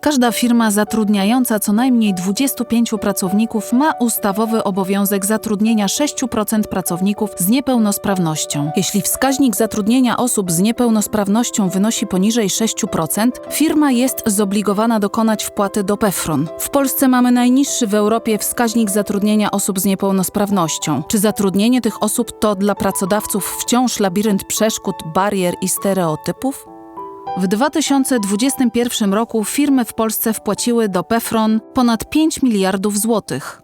Każda firma zatrudniająca co najmniej 25 pracowników ma ustawowy obowiązek zatrudnienia 6% pracowników z niepełnosprawnością. Jeśli wskaźnik zatrudnienia osób z niepełnosprawnością wynosi poniżej 6%, firma jest zobligowana dokonać wpłaty do PEFRON. W Polsce mamy najniższy w Europie wskaźnik zatrudnienia osób z niepełnosprawnością. Czy zatrudnienie tych osób to dla pracodawców wciąż labirynt przeszkód, barier i stereotypów? W 2021 roku firmy w Polsce wpłaciły do PEFRON ponad 5 miliardów złotych.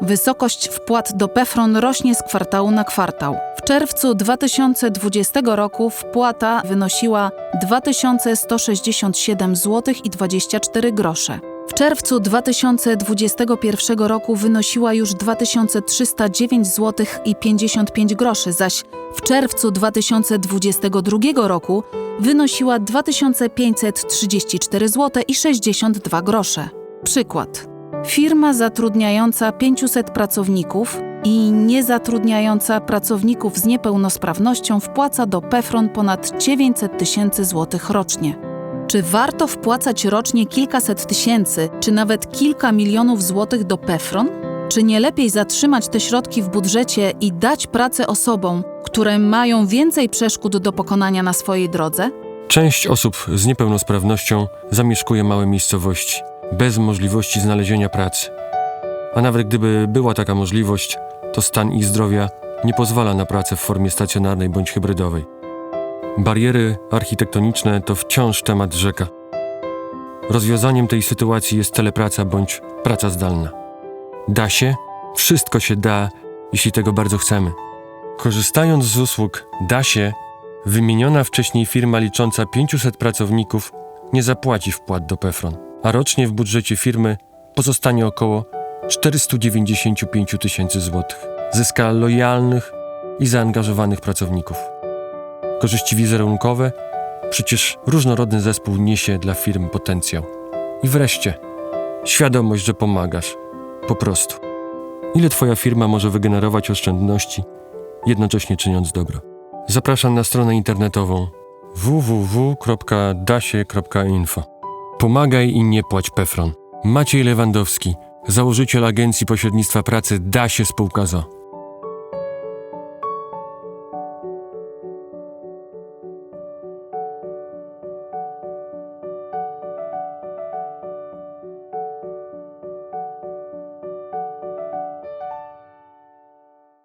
Wysokość wpłat do PEFRON rośnie z kwartału na kwartał. W czerwcu 2020 roku wpłata wynosiła 2167 zł i 24 grosze. Czerwcu 2021 roku wynosiła już 2309 zł i 55 groszy, zaś w czerwcu 2022 roku wynosiła 2534 zł i 62 grosze. Przykład. Firma zatrudniająca 500 pracowników i niezatrudniająca pracowników z niepełnosprawnością wpłaca do PEFRON ponad 900 tysięcy złotych rocznie. Czy warto wpłacać rocznie kilkaset tysięcy, czy nawet kilka milionów złotych do PEFRON? Czy nie lepiej zatrzymać te środki w budżecie i dać pracę osobom, które mają więcej przeszkód do pokonania na swojej drodze? Część osób z niepełnosprawnością zamieszkuje małe miejscowości, bez możliwości znalezienia pracy. A nawet gdyby była taka możliwość, to stan ich zdrowia nie pozwala na pracę w formie stacjonarnej bądź hybrydowej. Bariery architektoniczne to wciąż temat rzeka. Rozwiązaniem tej sytuacji jest telepraca bądź praca zdalna. Da się, wszystko się da, jeśli tego bardzo chcemy. Korzystając z usług Da się, wymieniona wcześniej firma licząca 500 pracowników nie zapłaci wpłat do PEFRON, a rocznie w budżecie firmy pozostanie około 495 000 tysięcy złotych. Zyska lojalnych i zaangażowanych pracowników. Korzyści wizerunkowe, przecież różnorodny zespół niesie dla firm potencjał. I wreszcie, świadomość, że pomagasz. Po prostu. Ile Twoja firma może wygenerować oszczędności, jednocześnie czyniąc dobro? Zapraszam na stronę internetową www.dasie.info. Pomagaj i nie płać Pefron. Maciej Lewandowski, założyciel agencji pośrednictwa pracy Dasie Spółka ZO.